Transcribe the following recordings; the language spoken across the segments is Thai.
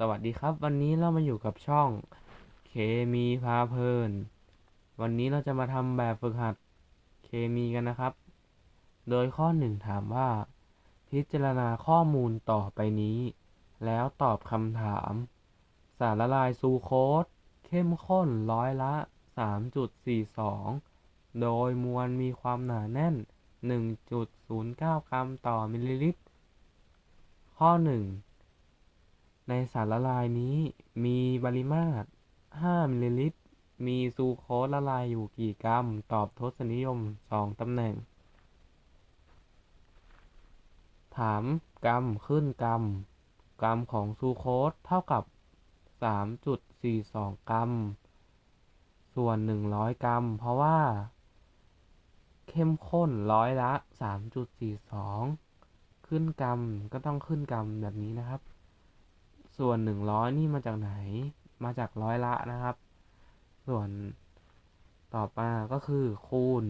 สวัสดีครับ วันนี้เรามาอยู่กับช่องเคมีพาเพลิน วันนี้เราจะมาทำแบบฝึกหัดเคมีกันนะครับ โดยข้อหนึ่งถามว่า พิจารณาข้อมูลต่อไปนี้ แล้วตอบคำถาม สารละลายซูโคสเข้มข้นร้อยละ 3.42 โดยมวลมีความหนาแน่น 1.09 กรัมต่อมิลลิลิตร ข้อ 1 ในสารละลายนี้มีปริมาตร 5 มิลลิลิตร มีซูโคสละลายอยู่กี่กรัม ตอบทศนิยม 2 ตำแหน่ง ถามกรัมขึ้นกรัม กรัมของซูโคสเท่ากับ 3.42 กรัม ส่วน 100 กรัม เพราะว่า เข้มข้นร้อยละ 3.42 ขึ้นกรัมก็ต้องขึ้นกรัมแบบนี้นะครับ ส่วน 100 นี่มาจากไหน มาจากร้อยละนะครับ ส่วนต่อมาก็คือ คูณ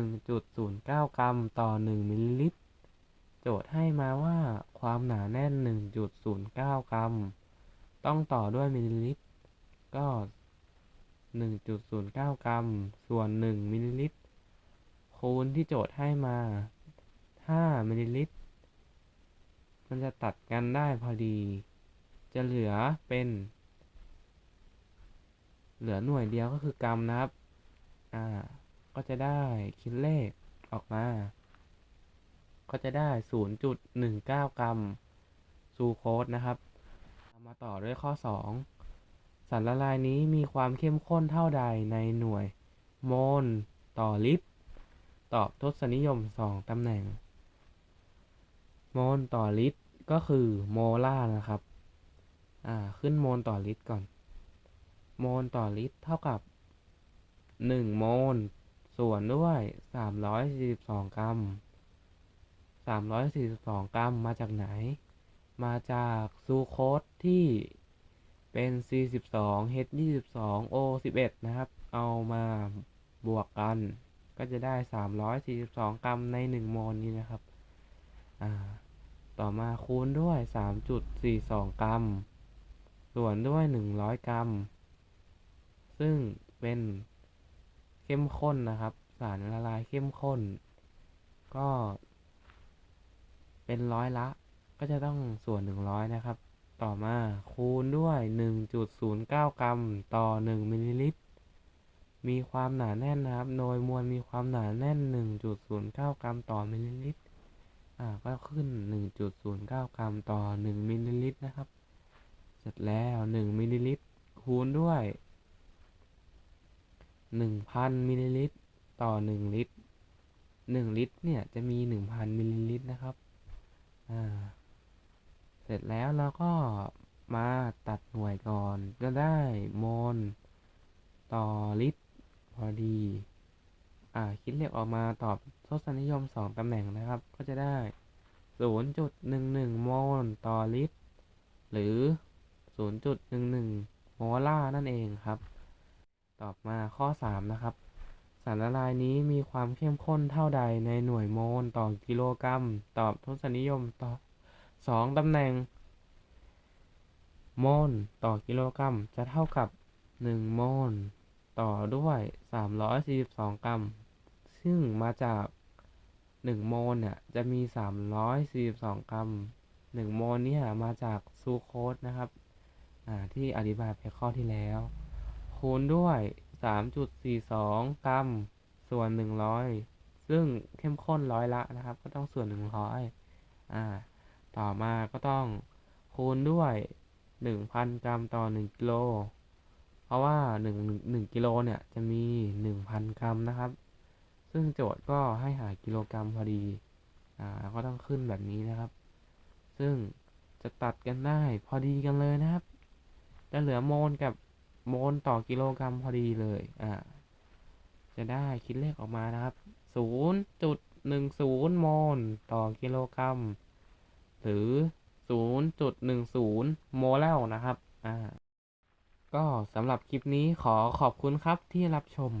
1.09 กรัมต่อ 1 มิลลิลิตร โจทย์ให้มาว่าความหนาแน่น 1.09 กรัม ต้องต่อด้วยมิลลิลิตร ก็ 1.09 กรัม ส่วน 1 มิลลิลิตร คูณที่โจทย์ให้มา 5 มิลลิลิตร มันจะตัดกันได้พอดี จะเหลือเป็น เหลือหน่วยเดียวก็คือกรัมนะครับ อ่า ก็จะได้คิดเลขออกมา ก็จะได้ 0.19 กรัมซูโคสนะครับมาต่อด้วยข้อ 2 สารละลายนี้มีความเข้มข้นเท่าใดในหน่วย โมลต่อลิตรตอบทศนิยม 2 ตำแหน่ง โมลต่อลิตรก็คือโมลาร์นะครับ ขึ้นโมลต่อลิตรก่อน โมลต่อลิตรเท่ากับ 1 โมล ส่วนด้วย 342 กรัม 342 กรัมมาจากไหน มาจากซูโคสที่เป็น 42 H22 O11 นะครับ เอามาบวกกัน ก็จะได้ 342 กรัมใน 1 โมลนี้นะครับอ่าต่อมาคูณด้วย 3.42 กรัม ส่วนด้วย 100 กรัม ซึ่งเป็นเข้มข้นนะครับ สารละลายเข้มข้น ก็ เป็นร้อยละ ก็จะต้องส่วน 100 นะครับ ต่อมาคูณด้วย 1.09 กรัมต่อ 1 มิลลิลิตร มีความหนาแน่นนะครับ โดยมวลมีความหนาแน่น 1.09 กรัมต่อมิลลิลิตร อ่า ก็ขึ้น 1.09 กรัมต่อ 1 มิลลิลิตรนะครับ ร็จแล้ว1มิลลิลิตรคูณด้วย1,000มิลลิลิตรต่อ1ลิตร1ลิตรเนี่ยจะมี1,000มิลลิลิตรนะครับอ่าเสร็จแล้วเราก็มาตัดหน่วยก่อนก็ได้โมลต่อลิตรพอดี อ่า คิดเลขออกมาตอบทศนิยม 2 ตำแหน่งนะครับ ก็จะได้ 0.11 โมลต่อลิตร หรือ 0.11 โมลาร์นั่นเองครับ ตอบมาข้อ 3 นะครับ สารละลายนี้มีความเข้มข้นเท่าใดในหน่วยโมลต่อกิโลกรัม ตอบทศนิยมต่อ2ตำแหน่ง โมลต่อกิโลกรัมจะเท่ากับ 1 โมลต่อด้วย 342 กรัม ซึ่งมาจาก 1 โมลเนี่ยจะมี 342 กรัม 1 โมลเนี่ยมาจากซูโคสนะครับ ที่อธิบายไปข้อที่แล้ว คูณด้วย 3.42 กรัม ส่วน 100 ซึ่งเข้มข้นร้อยละนะครับ ก็ต้องส่วน 100อ่าต่อมาก็ต้องคูณด้วย 1,000 กรัมต่อ 1 กิโล เพราะว่า 1 1กิโลเนี่ยจะมี 1,000 กรัมนะครับ ซึ่งโจทย์ก็ให้หากิโลกรัมพอดีอ่าก็ต้องขึ้นแบบนี้นะครับ ซึ่งจะตัดกันได้พอดีกันเลยนะครับ จะเหลือโมลกับโมลต่อกิโลกรัมพอดีเลย อ่า จะได้คิดเลขออกมานะครับ 0.10 โมลต่อกิโลกรัม หรือ 0.10 โมลแล้วนะครับ อ่า ก็สำหรับคลิปนี้ขอขอบคุณครับที่รับชม